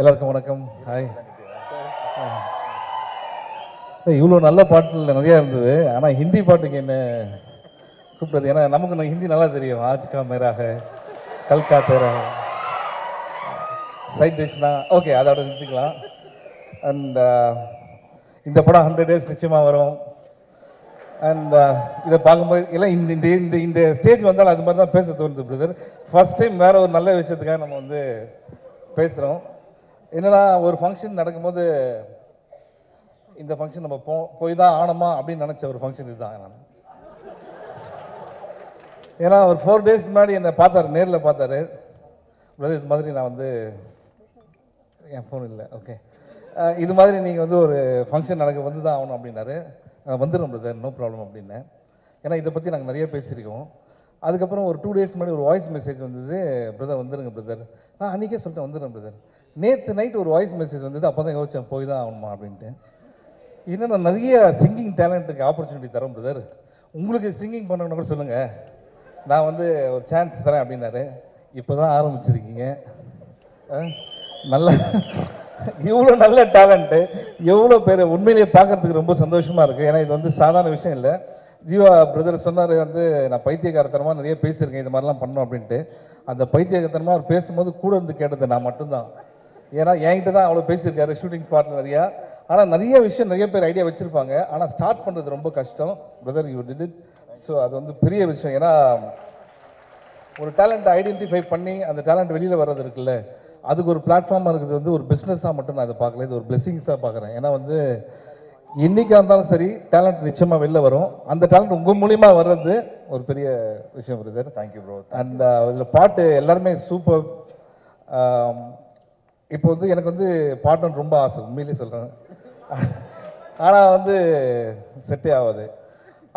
எல்லாருக்கும் வணக்கம். ஹாய் இவ்வளோ நல்ல பாட்டுகள் நிறையா இருந்தது. ஆனால் ஹிந்தி பாட்டுக்கு என்ன கூப்பிட்டது? ஏன்னா நமக்கு ஹிந்தி நல்லா தெரியும். ஆஜ்கா மேராக கல்கா தேரா. சைட் டிஷ்னா ஓகே அதோட நிறுத்திக்கலாம் அண்ட் இந்த படம் ஹண்ட்ரட் டேஸ் நிச்சயமாக வரும். அண்ட் uh, இதை பார்க்கும்போது இல்லை இந்த இந்த இந்த இந்த ஸ்டேஜ் வந்தாலும் அது மாதிரி தான் பேச தோணுது பிரதர் ஃபர்ஸ்ட் டைம் வேறு ஒரு நல்ல விஷயத்துக்காக நம்ம வந்து பேசுகிறோம் என்னடா ஒரு ஃபங்க்ஷன் நடக்கும்போது இந்த ஃபங்க்ஷன் நம்ம போ போய் தான் ஆனோமா அப்படின்னு நினச்ச ஒரு ஃபங்க்ஷன் இதுதான் நான். ஏன்னா ஒரு ஃபோர் டேஸ் முன்னாடி என்னை பார்த்தாரு நேரில் பார்த்தாரு. பிரதர் இது மாதிரி நான் வந்து என் ஃபோன் இல்லை ஓகே இது மாதிரி நீங்கள் வந்து ஒரு ஃபங்க்ஷன் நடக்க வந்து தான் ஆகணும் அப்படின்னாரு. வந்துடும் பிரதர் நோ ப்ராப்ளம் அப்படின்னேன் ஏன்னா இதை பற்றி நாங்கள் நிறைய பேசியிருக்கோம். அதுக்கப்புறம் ஒரு டூ டேஸ் முன்னாடி ஒரு வாய்ஸ் மெசேஜ் வந்தது. பிரதர் வந்துருங்க பிரதர் நான் அன்றைக்கே சொல்லிட்டேன் வந்துடுறேன் பிரதர் நேற்று நைட் ஒரு வாய்ஸ் மெசேஜ் வந்தது அப்போ தான் யோசிச்சேன் போய் தான் ஆகணுமா அப்படின்ட்டு. இன்னும் நான் நிறைய சிங்கிங் டேலண்ட்டுக்கு ஆப்பர்ச்சுனிட்டி தரோம் பிரதர் உங்களுக்கு சிங்கிங் பண்ணணும்னு கூட சொல்லுங்கள் நான் வந்து ஒரு சான்ஸ் தரேன் அப்படின்னாரு. இப்போ தான் ஆரம்பிச்சிருக்கீங்க நல்ல இவ்வளோ நல்ல டேலண்ட்டு எவ்வளோ பேர் உண்மையிலேயே பார்க்கறதுக்கு ரொம்ப சந்தோஷமாக இருக்குது ஏன்னா இது வந்து சாதாரண விஷயம் இல்லை. ஜீவா பிரதர் சொன்னார் வந்து நான் பைத்தியக்காரத்தனமாக நிறைய பேசியிருக்கேன் இது மாதிரிலாம் பண்ணோம் அப்படின்ட்டு. அந்த பைத்தியகாரத்தனமாக அவர் பேசும்போது கூட இருந்து கேட்டது நான் மட்டும்தான். ஏன்னா என்கிட்ட தான் அவ்வளோ பேசியிருக்காரு ஷூட்டிங் ஸ்பாட் நிறையா ஆனால் நிறைய விஷயம் நிறைய பேர் ஐடியா வச்சுருப்பாங்க. ஆனால் ஸ்டார்ட் பண்ணுறது ரொம்ப கஷ்டம். Brother you did it so அது வந்து பெரிய விஷயம். ஏன்னா ஒரு டேலண்ட் ஐடென்டிஃபை பண்ணி அந்த டேலண்ட் வெளியில் வர்றது இருக்குல்ல அதுக்கு ஒரு பிளாட்ஃபார்மாக இருக்குது வந்து ஒரு பிஸ்னஸாக மட்டும் நான் அதை பார்க்கல. இது ஒரு பிளெஸிங்ஸாக பார்க்குறேன். ஏன்னா வந்து என்னைக்கா இருந்தாலும் சரி டேலண்ட் நிச்சயமாக வெளில வரும். அந்த டேலண்ட் உங்கள் மூலியமா வர்றது ஒரு பெரிய விஷயம் பிரதர் தேங்க்யூ ப்ரோ அண்ட் இதில் பாட்டு எல்லாருமே சூப்பர் இப்போ வந்து எனக்கு வந்து பாடணும்னு ரொம்ப ஆசை உண்மையிலேயே சொல்கிறேன் ஆனால் வந்து செட்டே ஆகாது.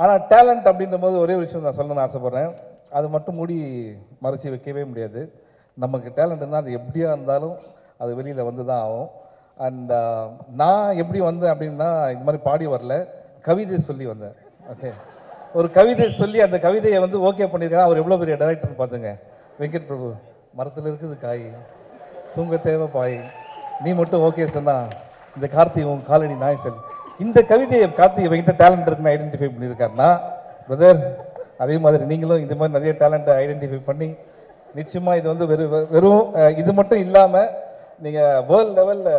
ஆனால் டேலண்ட் அப்படின்ற போது ஒரே ஒரு விஷயம் நான் சொல்லணும்னு ஆசைப்பட்றேன். அது மட்டும் மூடி மறைச்சி வைக்கவே முடியாது. நமக்கு டேலண்ட்னா அது எப்படியா இருந்தாலும் அது வெளியில் வந்து தான் ஆகும் அண்ட் நான் எப்படி வந்தேன் அப்படின்னா இந்த மாதிரி பாடி வரல. கவிதை சொல்லி வந்தேன். ஓகே ஒரு கவிதை சொல்லி அந்த கவிதையை வந்து ஓகே பண்ணியிருக்கேன் அவர் எவ்வளோ பெரிய டைரக்டர் பார்த்துங்க. வெங்கட் பிரபு மரத்தில் இருக்குது காய். தூங்க தேவை பாய். நீ மட்டும் ஓகே சொன்னா இந்த கார்த்திகை உன் காலடி நாய் இந்த கவிதையை கார்த்திகை இவங்கிட்ட டேலண்ட் இருக்குன்னு ஐடென்டிஃபை பண்ணியிருக்காருன்னா பிரதர் அதே மாதிரி நீங்களும் இந்த மாதிரி நிறைய டேலண்ட்டை ஐடென்டிஃபை பண்ணி நிச்சயமாக இது வந்து வெறும் வெறும் இது மட்டும் இல்லாமல் நீங்கள் வேர்ல்ட் லெவலில்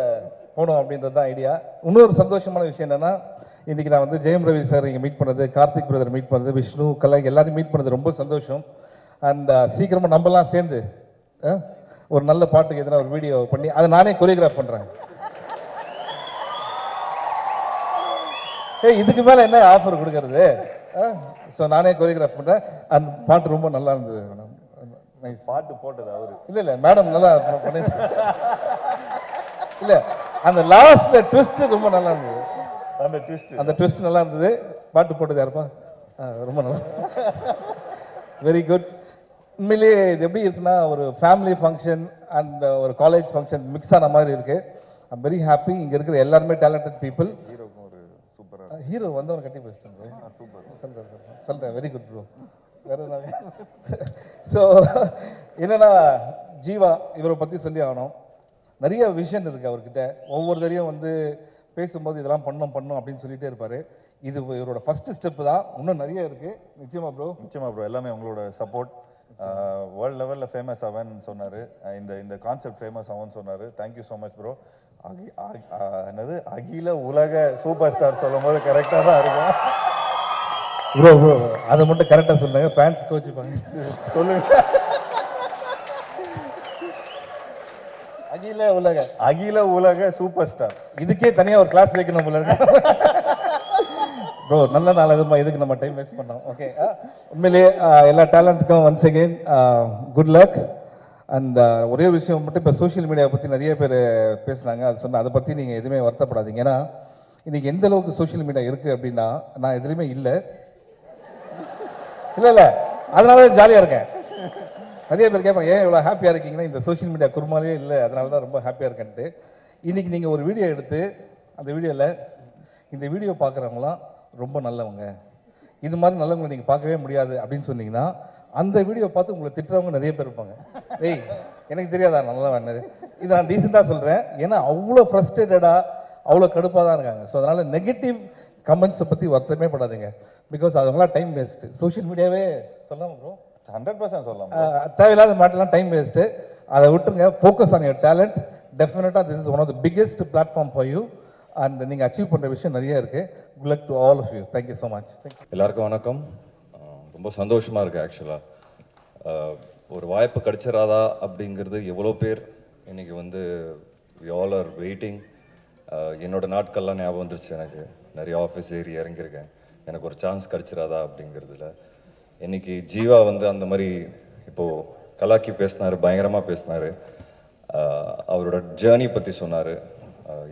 போகணும் அப்படின்றது தான் ஐடியா இன்னொரு சந்தோஷமான விஷயம் என்னென்னா இன்றைக்கி நான் வந்து ஜெயம் ரவி சார் இங்கே மீட் பண்ணது கார்த்திக் பிரதர் மீட் பண்ணது விஷ்ணு கலை எல்லாரையும் மீட் பண்ணது ரொம்ப சந்தோஷம். அண்ட் சீக்கிரமாக நம்மலாம் சேர்ந்து ஆ ஒரு நல்ல பாட்டுக்கு எதனா ஒரு வீடியோ பண்ணி அதை நானே கொரியோகிராஃப் பண்ணுறேன் ஏய் இதுக்கு மேலே என்ன ஆஃபர் கொடுக்கறது? ஸோ நானே கொரியோகிராஃப் பண்ணுறேன் அண்ட் பாட்டு ரொம்ப நல்லா இருந்தது மேடம் நைஸ் பாட்டு போட்டது அவரு. இல்ல இல்ல மேடம் நல்லா பண்ணி இல்ல அந்த லாஸ்ட்ல ட்விஸ்ட் ரொம்ப நல்லா இருந்தது. அந்த ட்விஸ்ட் அந்த ட்விஸ்ட் நல்லா இருந்தது. பாட்டு போட்டது யாருப்பா? ரொம்ப நல்லா. வெரி குட் உண்மையிலேயே இது எப்படி இருக்குன்னா ஒரு ஃபேமிலி ஃபங்க்ஷன் அண்ட் ஒரு காலேஜ் ஃபங்க்ஷன் மிக்ஸ் ஆன மாதிரி இருக்கு. ஐம் வெரி ஹாப்பி இங்க இருக்கிற எல்லாருமே டேலண்டட் பீப்புள் ஹீரோக்கும் ஒரு சூப்பரா ஹீரோ வந்தவன் கட்டி பேசிட்டாங்க சூப்பர் சொல்கிறேன் சொல்கிறேன் வெரி குட் ப்ரோ வேற ஸோ என்னன்னா ஜீவா இவரை பற்றி சொல்லி ஆகணும். நிறைய விஷன் இருக்கு அவர்கிட்ட. ஒவ்வொரு தடையும் வந்து பேசும்போது இதெல்லாம் பண்ணோம் பண்ணோம் அப்படின்னு சொல்லிட்டே இருப்பாரு. இது இவரோட ஃபர்ஸ்ட் ஸ்டெப் தான். இன்னும் நிறைய இருக்கு. நிச்சயமா ப்ரோ நிச்சயமா ப்ரோ எல்லாமே உங்களோட சப்போர்ட் வேர்ல்ட் லெவலில் ஃபேமஸ் ஆவேன்னு சொன்னாரு. இந்த இந்த கான்செப்ட் ஃபேமஸ் ஆகும்னு சொன்னாரு. Thank you so much bro அகி என்னது? அகில உலக சூப்பர் ஸ்டார் சொல்லும் போது கரெக்டாக தான் இருக்கும். ப்ரோ ப்ரோ அதை மட்டும் கரெக்டாக சொல்லுங்க. ஃபேன்ஸ் கோச்சுப்பாங்க சொல்லுங்க. அகில உலக. அகில உலக சூப்பர் ஸ்டார் இதுக்கே தனியாக ஒரு கிளாஸ் வைக்கணும் போல இருக்கு. ப்ரோ நல்ல நாள் எதுமா இதுக்கு நம்ம டைம் வேஸ்ட் பண்ணோம்? ஓகே உண்மையிலேயே எல்லா டேலண்ட்டுக்கும் once again good luck and ஒரே விஷயம் மட்டும் இப்போ சோஷியல் மீடியாவை பற்றி நிறைய பேர் பேசுனாங்க. அது சொன்ன அதை பற்றி நீங்கள் எதுவுமே வருத்தப்படாதீங்க. ஏன்னா இன்றைக்கி எந்த அளவுக்கு சோஷியல் மீடியா இருக்குது அப்படின்னா நான் எதுலேயுமே இல்லை. இல்லை இல்லை. அதனால தான் ஜாலியாக இருக்கேன். நிறைய பேர் கேட்பாங்க ஏன் இவ்வளோ ஹாப்பியாக இருக்கீங்கன்னா இந்த சோஷியல் மீடியா குருமாலே இல்லை. அதனால தான் ரொம்ப ஹாப்பியாக இருக்கேன்ட்டு. இன்றைக்கி நீங்கள் ஒரு வீடியோ எடுத்து அந்த வீடியோவில் இந்த வீடியோ பார்க்குறவங்களாம் ரொம்ப நல்லவங்க. இது மாதிரி நல்லவங்களை நீங்கள் பார்க்கவே முடியாது அப்படின்னு சொன்னீங்கன்னா அந்த வீடியோ பார்த்து உங்களை திட்டுறவங்க நிறைய பேர் இருப்பாங்க. ஏய் எனக்கு தெரியாதா நல்லா வேணது இதை நான் டீசெண்டாக சொல்கிறேன் ஏன்னா அவ்வளோ ஃப்ரஸ்ட்ரேட்டடாக அவ்வளோ கடுப்பாக தான் இருக்காங்க. ஸோ அதனால் நெகட்டிவ் கமெண்ட்ஸை பற்றி வருத்தமே படாதீங்க. பிகாஸ் அதெல்லாம் டைம் வேஸ்ட்டு சோஷியல் மீடியாவே சொல்லாமல் ப்ரோ ஹண்ட்ரட் பர்சன்ட் சொல்லலாம் தேவையில்லாத மேட்டர்லாம் டைம் வேஸ்ட்டு அதை விட்டுருங்க. ஃபோக்கஸ் ஆன் யுவர் டேலண்ட் டெஃபினட்டாக this is one of the biggest platform for you and நீங்கள் அச்சீவ் பண்ணுற விஷயம் நிறைய இருக்குது good luck to all of you thank you so much thank you எல்லாருக்கும் வணக்கம். ரொம்ப சந்தோஷமாக இருக்குது ஆக்சுவலாக ஒரு வாய்ப்பு கிடச்சிடாதா அப்படிங்கிறது எவ்வளோ பேர் இன்னைக்கு வந்து ஆல் ஆர் வெயிட்டிங் என்னோடய நாட்கள்லாம் ஞாபகம் வந்துருச்சு எனக்கு. நிறைய ஆஃபீஸ் ஏறி இறங்கியிருக்கேன். எனக்கு ஒரு சான்ஸ் கிடச்சிடாதா அப்படிங்கிறதுல. இன்னைக்கு ஜீவா வந்து அந்த மாதிரி இப்போது கலாக்கி பேசினார் பயங்கரமாக பேசினார். அவரோட ஜேர்னி பற்றி சொன்னார்.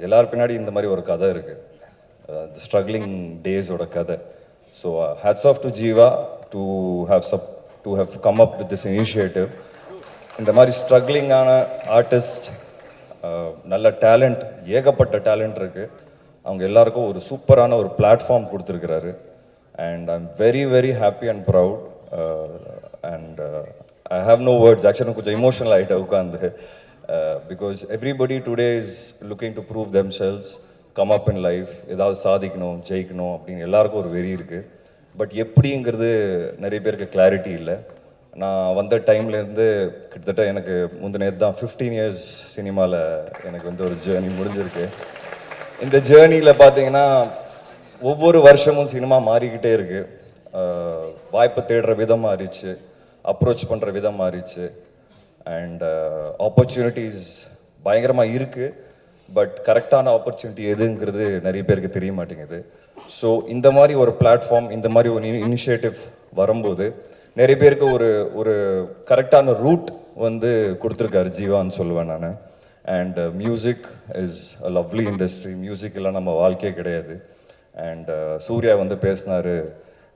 எல்லார் பின்னாடி இந்த மாதிரி ஒரு கதை இருக்குது ஸ்ட்ரகிளிங் டேஸோட கதை. So hats off to Jiiva to have sub to have come up with this initiative இந்த மாதிரி ஸ்ட்ரகிளிங்கான ஆர்டிஸ்ட் நல்ல டேலண்ட் ஏகப்பட்ட டேலண்ட் இருக்குது அவங்க எல்லாருக்கும் ஒரு சூப்பரான ஒரு பிளாட்ஃபார்ம் கொடுத்துருக்கிறாரு. And I am very very happy and proud and I have no words ஆக்சுவலாக கொஞ்சம் இமோஷனல் ஆகிட்ட உட்காந்து because everybody today is looking to prove them selves come up in life ஏதாவது சாதிக்கணும் ஜெயிக்கணும் அப்படின்னு எல்லாருக்கும் ஒரு வெறி இருக்குது பட் எப்படிங்கிறது நிறைய பேருக்கு கிளாரிட்டி இல்லை. நான் வந்த டைம்லேருந்து கிட்டத்தட்ட எனக்கு முந்தினது தான் ஃபிஃப்டீன் இயர்ஸ் சினிமாவில் எனக்கு வந்து ஒரு ஜேர்னி முடிஞ்சிருக்கு. இந்த ஜேர்னியில் பார்த்தீங்கன்னா ஒவ்வொரு வருஷமும் சினிமா மாறிக்கிட்டே இருக்குது வாய்ப்பை uh, வாய்ப்பு தேடுற விதம் மாறிச்சு அப்ரோச் பண்ணுற விதம் மாறிச்சு அண்ட் ஆப்பர்ச்சுனிட்டிஸ் பயங்கரமாக இருக்குது பட் கரெக்டான ஆப்பர்ச்சுனிட்டி எதுங்கிறது நிறைய பேருக்கு தெரிய மாட்டேங்குது. ஸோ இந்த மாதிரி ஒரு பிளாட்ஃபார்ம் இந்த மாதிரி ஒரு இனிஷியேட்டிவ் வரும்போது நிறைய பேருக்கு ஒரு ஒரு கரெக்டான ரூட் வந்து கொடுத்துருக்காரு ஜீவான்னு சொல்லுவேன் நான். And music is a lovely industry music எல்லாம் நம்ம வாழ்க்கையே கிடையாது. அண்ட் uh, சூர்யா வந்து பேசினார்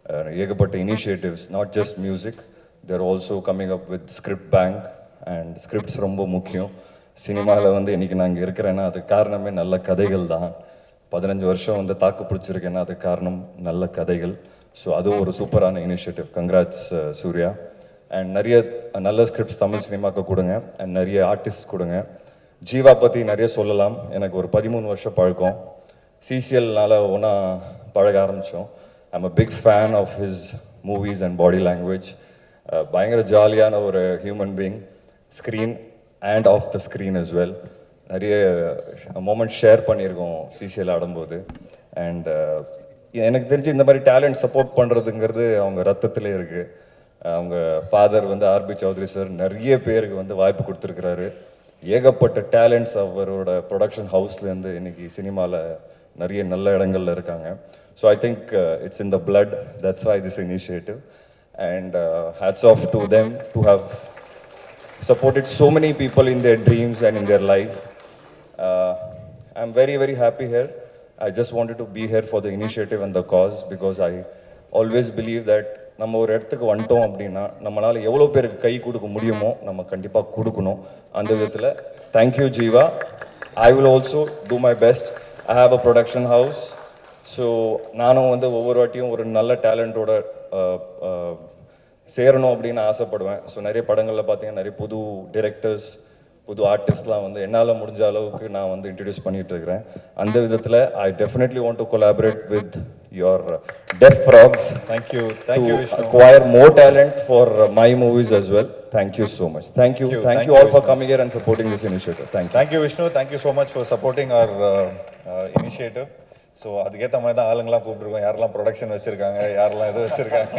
uh, ஏகப்பட்ட initiatives not just music there also coming up with script bank and scripts ரொம்ப முக்கியம். சினிமாவில் வந்து இன்னைக்கு நாங்கள் இருக்கிறேன்னா அதுக்கு காரணமே நல்ல கதைகள் தான். பதினஞ்சு வருஷம் வந்து தாக்கு பிடிச்சிருக்கேன்னா அதுக்கு காரணம் நல்ல கதைகள். ஸோ அதுவும் ஒரு சூப்பரான initiative congrats uh, Suriya. And நிறைய uh, நல்ல ஸ்கிரிப்ட்ஸ் தமிழ் சினிமாவுக்கு கொடுங்க. அண்ட் நிறைய ஆர்டிஸ்ட் கொடுங்க. ஜீவா பற்றி நிறைய சொல்லலாம். எனக்கு ஒரு பதிமூணு வருஷம் பழக்கம். சிசிஎல்னால ஒன்றா பழக ஆரம்பித்தோம் I'm a big fan of his movies and body language பயங்கர ஜாலியான ஒரு human being screen and off the screen is well நிறைய uh, மொமெண்ட் ஷேர் பண்ணியிருக்கோம் சிசிஎல் ஆடும்போது. அண்ட் uh, எனக்கு தெரிஞ்சு இந்த மாதிரி டேலண்ட் சப்போர்ட் பண்ணுறதுங்கிறது அவங்க ரத்தத்திலே இருக்குது அவங்க ஃபாதர் வந்து ஆர்பி சௌத்ரி சார் நிறைய பேருக்கு வந்து வாய்ப்பு கொடுத்துருக்கிறாரு. ஏகப்பட்ட டேலண்ட்ஸ் அவரோட ப்ரொடக்ஷன் ஹவுஸ்லேருந்து இன்னைக்கு சினிமாவில் நிறைய நல்ல இடங்கள்ல இருக்காங்க. So I think it's in the blood that's why this initiative and hats off to them to have supported so many people in their dreams and in their life. Uh, I'm very, very happy here. I just wanted to be here for the initiative and the cause because I always believe that நம்ம ஒரு இடத்துக்கு வந்துட்டோம் அப்படின்னா நம்மளால் எவ்வளோ பேருக்கு கை கொடுக்க முடியுமோ நம்ம கண்டிப்பாக கொடுக்கணும் அந்த விதத்தில் thank you Jiiva I will also do my best I have a production house so நானும் வந்து ஒவ்வொரு வாட்டியும் ஒரு நல்ல டேலண்டோட சேரணும் அப்படின்னு ஆசைப்படுவேன் ஸோ நிறைய படங்களில் பார்த்தீங்கன்னா நிறைய புது டிரெக்டர்ஸ் புது ஆர்டிஸ்ட்லாம் வந்து என்னால் முடிஞ்ச அளவுக்கு நான் வந்து இன்ட்ரடியூஸ் பண்ணிட்டு இருக்கிறேன் அந்த விதத்தில் I definitely want to collaborate with your def frogs Thank you. Thank you, to Vishnu. acquire more talent for uh, my movies as well. Thank you so much. Thank you. Thank you. Thank Thank you you, all for Vishnu. coming here and supporting this initiative. Thank you. Thank you Vishnu thank you so much for supporting our initiative so அதுக்கேற்ற மாதிரி தான் ஆளுங்களாம் கூப்பிட்டுருக்கோம் யாரெல்லாம் production வச்சுருக்காங்க யாரெல்லாம் இது வச்சுருக்காங்க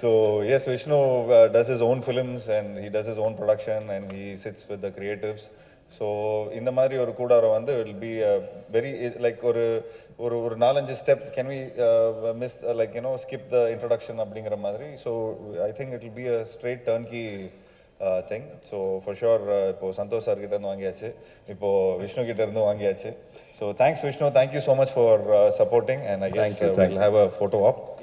so yes Vishnu does his own films and he does his own production and he sits with the creatives so இந்த மாதிரி ஒரு கூடாரம் வந்து வில் பி வெரி லைக் ஒரு ஒரு ஒரு நாலஞ்சு step can we miss like you know skip the introduction அப்படிங்கிற மாதிரி. So I think it will be a straight turnkey thing so for sure இப்போ சந்தோஷ் சார் கிட்ட இருந்து வாங்கியாச்சு. இப்போ விஷ்ணு கிட்ட இருந்து வாங்கியாச்சு. So thanks Vishnu thank you so much for supporting and I guess will have a photo op